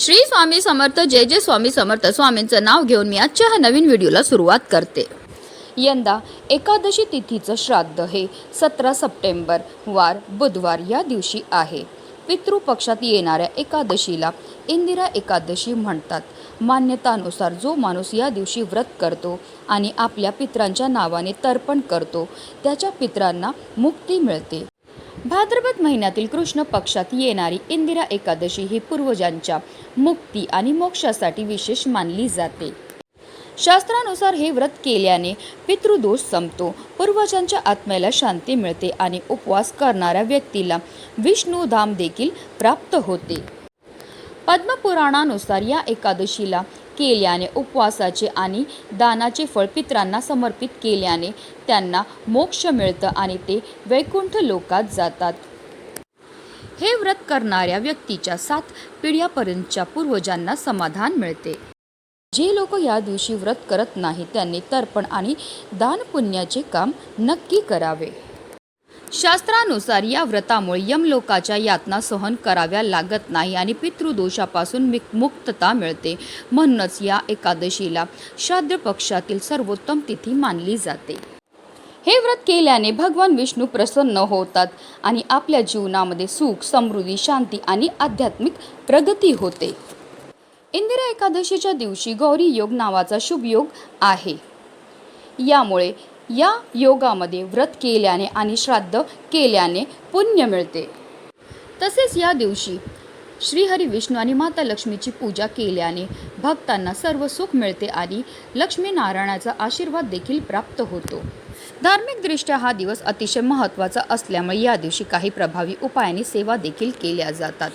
श्री स्वामी समर्थ जय जय स्वामी समर्थ. स्वामींचं नाव घेऊन मी आजच्या ह्या नवीन व्हिडिओला सुरुवात करते. यंदा एकादशी तिथीचं श्राद्ध हे सतरा सप्टेंबर वार बुधवार या दिवशी आहे. पितृपक्षात येणाऱ्या एकादशीला इंदिरा एकादशी म्हणतात. मान्यतानुसार जो माणूस या दिवशी व्रत करतो आणि आपल्या पित्रांच्या नावाने तर्पण करतो त्याच्या पित्रांना मुक्ती मिळते. भाद्रपद महिन्यातील कृष्ण पक्षात येणारी इंदिरा एकादशी ही पूर्वजांच्या मुक्ती आणि मोक्षासाठी विशेष मानली जाते. शास्त्रानुसार हे व्रत केल्याने पितृदोष संपतो. पूर्वजांच्या आत्म्याला शांती मिळते आणि उपवास करणाऱ्या व्यक्तीला विष्णुधाम देखील प्राप्त होते. पद्मपुराणानुसार या एकादशीला केल्याने उपवासाचे आणि दानाचे फळ पित्रांना समर्पित केल्याने त्यांना मोक्ष मिळतं आणि ते वैकुंठ लोकात जातात. हे व्रत करणाऱ्या व्यक्तीच्या सात पिढ्यापर्यंतच्या पूर्वजांना समाधान मिळते. जे लोक या दिवशी व्रत करत नाही त्यांनी तर्पण आणि दानपुण्याचे काम नक्की करावे. शास्त्रानुसार या व्रतामुळे यमलोकाच्या यातना सहन कराव्या लागत नाही आणि पितृदोषापासून मुक्तता मिळते म्हणूनच या एकादशीला श्राद्ध पक्षातील सर्वोत्तम तिथी मानली जाते. हे व्रत केल्याने भगवान विष्णू प्रसन्न होतात आणि आपल्या जीवनामध्ये सुख समृद्धी शांती आणि आध्यात्मिक प्रगती होते. इंदिरा एकादशीच्या दिवशी गौरी योग नावाचा शुभ योग आहे. यामुळे या योगामध्ये व्रत केल्याने आणि श्राद्ध केल्याने पुण्य मिळते. तसेच या दिवशी श्रीहरी विष्णू आणि माता लक्ष्मीची पूजा केल्याने भक्तांना सर्व सुख मिळते आणि लक्ष्मीनारायणाचा आशीर्वाद देखील प्राप्त होतो. धार्मिकदृष्ट्या हा दिवस अतिशय महत्त्वाचा असल्यामुळे या दिवशी काही प्रभावी उपायाने सेवा देखील केल्या जातात.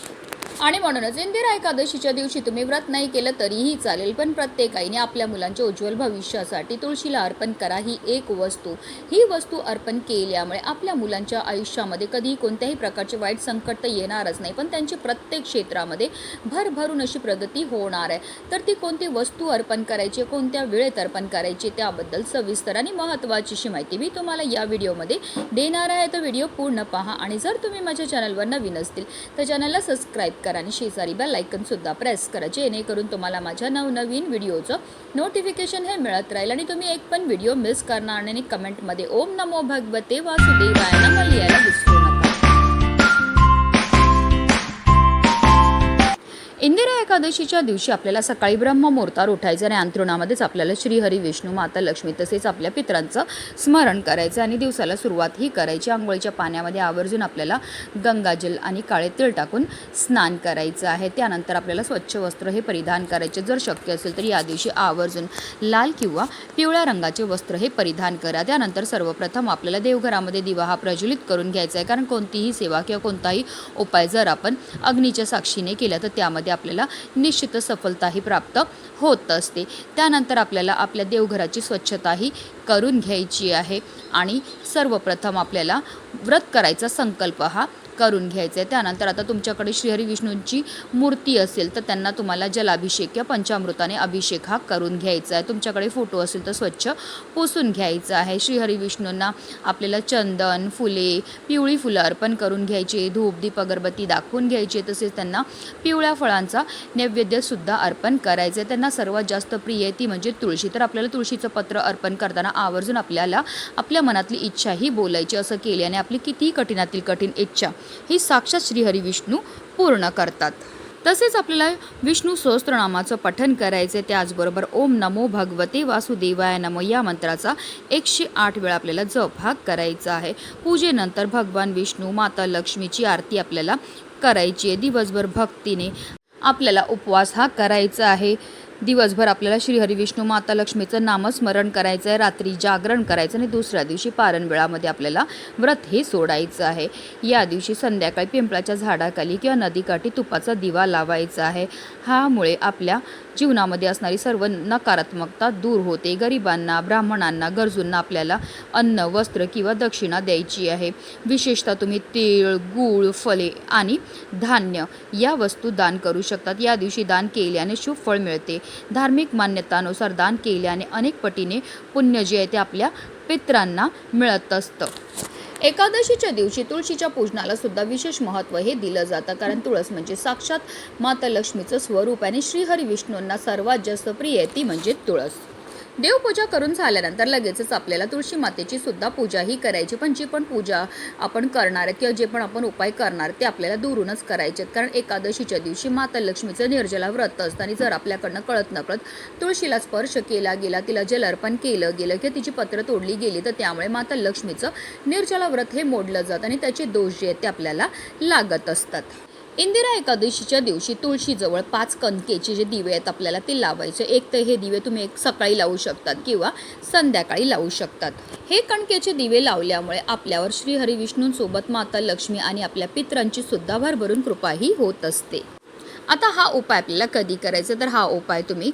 आणि म्हणूनच इंदिरा एकादशीच्या दिवशी तुम्ही व्रत नाही केलं तरीही चालेल पण प्रत्येक आईने आपल्या मुलांच्या उज्ज्वल भविष्यासाठी तुळशीला अर्पण करा ही एक वस्तू. ही वस्तू अर्पण केल्यामुळे आपल्या मुलांच्या आयुष्यामध्ये कधीही कोणत्याही प्रकारचे वाईट संकट तर येणारच नाही पण त्यांची प्रत्येक क्षेत्रामध्ये भरभरून अशी प्रगती होणार आहे. तर ती कोणती वस्तू अर्पण करायची कोणत्या वेळेत अर्पण करायची त्याबद्दल सविस्तर आणि महत्त्वाची अशी माहिती मी तुम्हाला या व्हिडिओमध्ये देणार आहे. तर व्हिडिओ पूर्ण पहा आणि जर तुम्ही माझ्या चॅनलवर नवीन असतील तर चॅनलला सबस्क्राईब करा आणि शेजारी बेल सुद्धा प्रेस करा जेणेकरून तुम्हाला माझ्या नवनवीन व्हिडिओचं नोटिफिकेशन हे मिळत राहील. आणि तुम्ही एक पण व्हिडिओ मिस करणार नाही आणि कमेंटमध्ये ओम नमो भगवते वासुदेवाय नमः लिहायला विसरू इंदिरा एकादशीच्या दिवशी आपल्याला सकाळी ब्रह्ममुहूर्तावर उठायचं आणि अंतरुणामध्येच आपल्याला श्रीहरी विष्णू माता लक्ष्मी तसेच आपल्या पित्रांचं स्मरण करायचं आणि दिवसाला सुरुवात ही करायची. आंघोळीच्या पाण्यामध्ये आवर्जून आपल्याला गंगाजल आणि काळे तीळ टाकून स्नान करायचं आहे. त्यानंतर आपल्याला स्वच्छ वस्त्र हे परिधान करायचे. जर शक्य असेल तर या दिवशी आवर्जून लाल किंवा पिवळ्या रंगाचे वस्त्र हे परिधान करा. त्यानंतर सर्वप्रथम आपल्याला देवघरामध्ये दिवा हा प्रज्वलित करून घ्यायचा आहे. कारण कोणतीही सेवा किंवा कोणताही उपाय जर आपण अग्नीच्या साक्षीने केला तर त्यामध्ये आपल्याला निश्चित सफलताही प्राप्त होत असते. त्यानंतर आपल्याला आपल्या देवघराची स्वच्छताही करून घ्यायची आहे. आणि सर्वप्रथम आपल्याला व्रत करायचा संकल्प हा करून घ्यायचं. आहे त्यानंतर आता तुमच्याकडे श्रीहरी विष्णूंची मूर्ती असेल तर त्यांना तुम्हाला जलाभिषेक किंवा पंचामृताने अभिषेक हा करून घ्यायचा आहे. तुमच्याकडे फोटो असेल तर स्वच्छ पुसून घ्यायचा आहे. श्रीहरी विष्णूंना आपल्याला चंदन फुले पिवळी फुलं अर्पण करून घ्यायची धूप दीप अगरबत्ती दाखवून घ्यायची तसेच त्यांना पिवळ्या फळांचा नैवेद्यसुद्धा अर्पण करायचं. आहे त्यांना सर्वात जास्त प्रिय आहे ती म्हणजे तुळशी. तर आपल्याला तुळशीचं पत्र अर्पण करताना आवर्जून आपल्याला आपल्या मनातली इच्छा ही बोलायची. असं केल्याने आपली कितीही कठीणातील कठीण इच्छा ही साक्षात श्रीहरी विष्णू पूर्ण करतात. तसेच आपल्याला विष्णू सहस्त्रनामाचं पठन करायचे त्याचबरोबर ओम नमो भगवते वासुदेवाय नमो या मंत्राचा एकशे आठ वेळा आपल्याला जप हा करायचा आहे. पूजेनंतर भगवान विष्णू माता लक्ष्मीची आरती आपल्याला करायची आहे. दिवसभर भक्तीने आपल्याला उपवास हा करायचा आहे. दिवसभर आपल्याला श्रीहरी विष्णू माता लक्ष्मीचं नामस्मरण करायचं आहे रात्री जागरण करायचं आणि दुसऱ्या दिवशी पारण वेळामध्ये आपल्याला व्रत हे सोडायचं आहे. या दिवशी संध्याकाळी पिंपळाच्या झाडाखाली किंवा नदीकाठी तुपाचा दिवा लावायचा आहे. ह्यामुळे आपल्या जीवनामध्ये असणारी सर्व नकारात्मकता दूर होते. गरिबांना ब्राह्मणांना गरजूंना आपल्याला अन्न वस्त्र किंवा दक्षिणा द्यायची आहे. विशेषतः तुम्ही तीळ गूळ फले आणि धान्य या वस्तू दान करू शकतात. या दिवशी दान केल्याने शुभ फळ मिळते. धार्मिक मान्यतानुसार दान केल्याने अनेक पटीने पुण्य जे आहे ते आपल्या पित्रांना मिळत असतं. एकादशीच्या दिवशी तुळशीच्या पूजनाला सुद्धा विशेष महत्त्व हे दिलं जातं. कारण तुळस म्हणजे साक्षात माता लक्ष्मीचं स्वरूप आणि श्रीहरी विष्णूंना सर्वात जास्त प्रिय आहे ती म्हणजे तुळस. देवपूजा करून झाल्यानंतर लगेचच आपल्याला तुळशी मातेची सुद्धा पूजा ही करायची. पण जी पण पूजा आपण करणार आहे किंवा जे पण आपण उपाय करणार ते आपल्याला दुरूनच करायचे आहेत. कारण एकादशीच्या दिवशी माता लक्ष्मीचं निर्जला व्रत असतं आणि जर आपल्याकडनं कळत नकळत तुळशीला स्पर्श केला गेला तिला जल अर्पण केलं गेलं किंवा तिची पत्र तोडली गेली तर त्यामुळे माता लक्ष्मीचं निर्जला व्रत हे मोडलं जातं आणि त्याचे दोष जे आहेत ते आपल्याला लागत असतात. इंदिरा एकादशीच्या दिवशी तुळशीजवळ पाच कणकेचे जे दिवे आहेत आपल्याला ते लावायचे. एक तर हे दिवे तुम्ही एक सकाळी लावू शकतात किंवा संध्याकाळी लावू शकतात. हे कणकेचे दिवे लावल्यामुळे आपल्यावर श्री हरिविष्णूंसोबत माता लक्ष्मी आणि आपल्या पित्रांची सुद्धा भरभरून कृपाही होत असते. आता हा उपाय आपल्याला कधी करायचा? तर हा उपाय तुम्ही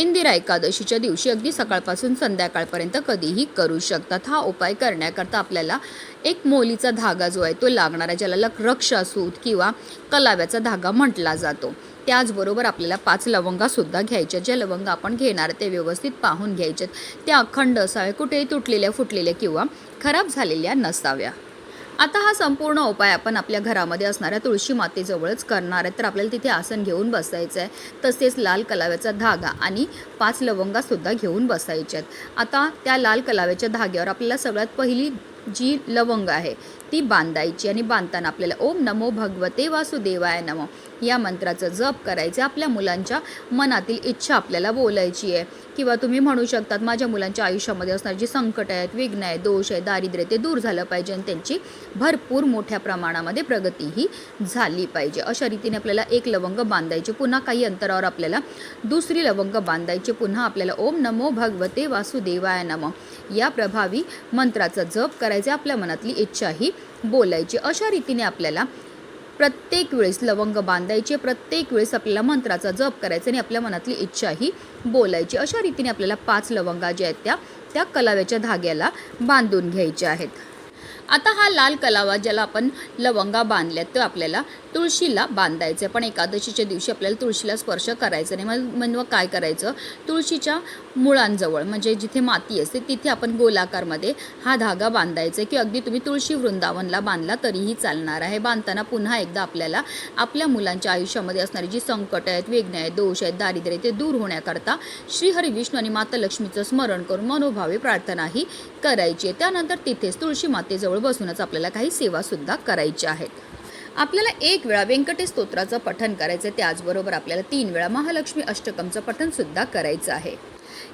इंदिरा एकादशीच्या दिवशी अगदी सकाळपासून संध्याकाळपर्यंत कधीही करू शकतात. हा उपाय करण्याकरता आपल्याला एक मोलीचा धागा जो आहे तो लागणार आहे ज्याला रक्षासूत किंवा कलाव्याचा धागा म्हटला जातो. त्याचबरोबर आपल्याला पाच लवंगासुद्धा घ्यायच्या ज्या लवंग आपण घेणार ते व्यवस्थित पाहून घ्यायच्यात त्या अखंड असाव्या कुठेही तुटलेल्या फुटलेल्या किंवा खराब झालेल्या नसाव्या. आता हा संपूर्ण उपाय आपण आपल्या घरामध्ये असणाऱ्या तुळशी मातेजवळच करणार आहे. तर आपल्याला तिथे आसन घेऊन बसायचं आहे तसेच लाल कलाव्याचा धागा आणि पाच लवंगासुद्धा घेऊन बसायच्या आहेत आता त्या लाल कलाव्याच्या धाग्यावर आपल्याला सगळ्यात पहिली जी लवंग आहे ती बांधायची आणि बांधताना आपल्याला ओम नमो भगवते वासुदेवाय नमो. या मंत्राचं जप करायचं आपल्या मुलांच्या मनातील इच्छा आपल्याला बोलायची आहे. किंवा तुम्ही म्हणू शकतात माझ्या मुलांच्या आयुष्यामध्ये असणारी जी संकट आहेत विघ्न आहे दोष आहे दारिद्र्य ते दूर झालं पाहिजे आणि त्यांची भरपूर मोठ्या प्रमाणामध्ये प्रगतीही झाली पाहिजे. अशा रीतीने आपल्याला एक लवंग बांधायची पुन्हा काही अंतरावर आपल्याला दुसरी लवंग बांधायची पुन्हा आपल्याला ओम नमो भगवते वासुदेवाय नम. या प्रभावी मंत्राचा जप करायचा आपल्या मनातली इच्छाही बोलायची. अशा रीतीने आपल्याला प्रत्येक वेळेस लवंग बांधायचे प्रत्येक वेळेस आपल्याला मंत्राचा जप करायचा आणि आपल्या मनातली इच्छाही बोलायची. अशा रीतीने आपल्याला पाच लवंगा ज्या आहेत त्या त्या कलाव्याच्या धाग्याला बांधून घ्यायच्या आहेत. आता हा लाल कलावा ज्याला आपण लवंगा बांधल्यात तो आपल्याला तुळशीला बांधायचं आहे पण एकादशीच्या दिवशी आपल्याला तुळशीला स्पर्श करायचा नाही. मग मग काय करायचं? तुळशीच्या मुळांजवळ म्हणजे जिथे माती असते तिथे आपण गोलाकारमध्ये हा धागा बांधायचा आहे की अगदी तुम्ही तुळशी वृंदावनला बांधला तरीही चालणार आहे. बांधताना पुन्हा एकदा आपल्याला आपल्या मुलांच्या आयुष्यामध्ये असणारी जी संकट आहेत वेगणे आहेत दोष आहेत दारिद्र्य ते दूर होण्याकरता श्रीहरी विष्णू आणि माता लक्ष्मीचं स्मरण करून मनोभावे प्रार्थनाही करायची आहे. त्यानंतर तिथेच तुळशी मातेजवळ बसूनच आपल्याला काही सेवासुद्धा करायच्या आहेत. आपल्याला एक वेळा व्यंकटेश स्तोत्राचं पठण करायचं आहे त्याचबरोबर आपल्याला तीन वेळा महालक्ष्मी अष्टकमचं पठणसुद्धा करायचं आहे.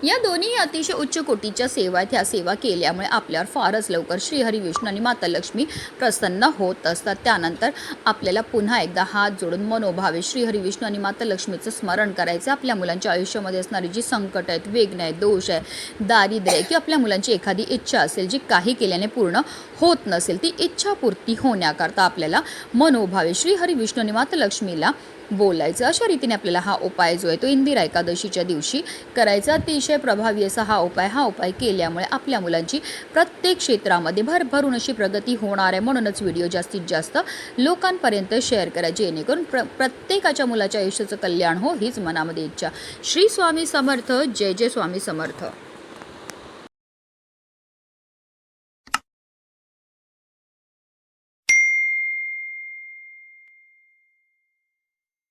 या दोन्ही अतिशय उच्च कोटीच्या सेवा आहेत. ह्या सेवा केल्यामुळे आपल्यावर फारच लवकर श्रीहरी विष्णू आणि माता लक्ष्मी प्रसन्न होत असतात. त्यानंतर आपल्याला पुन्हा एकदा हात जोडून मनोभावे श्रीहरी विष्णू आणि माता लक्ष्मीचं स्मरण करायचं आपल्या मुलांच्या आयुष्यामध्ये असणारी जी संकट आहेत वेगणे आहेत दोष आहे दारिद्र्य आहे किंवा आपल्या मुलांची एखादी इच्छा असेल जी काही केल्याने पूर्ण होत नसेल ती इच्छापूर्ती होण्याकरता आपल्याला मनोभावे श्रीहरी विष्णू लक्ष्मीला बोलायचं. अशा रीतीने आपल्याला हा उपाय जो आहे तो इंदिरा एकादशीच्या दिवशी करायचा. अतिशय प्रभावी असा हा उपाय हा उपाय केल्यामुळे आपल्या मुलांची प्रत्येक क्षेत्रामध्ये भरभरून अशी प्रगती होणार आहे. म्हणूनच व्हिडिओ जास्तीत जास्त लोकांपर्यंत शेअर करा जेणेकरून प्र प्रत्येकाच्या मुलाच्या आयुष्याचं कल्याण हो हीच मनामध्ये इच्छा. श्री स्वामी समर्थ. जय जय स्वामी समर्थ.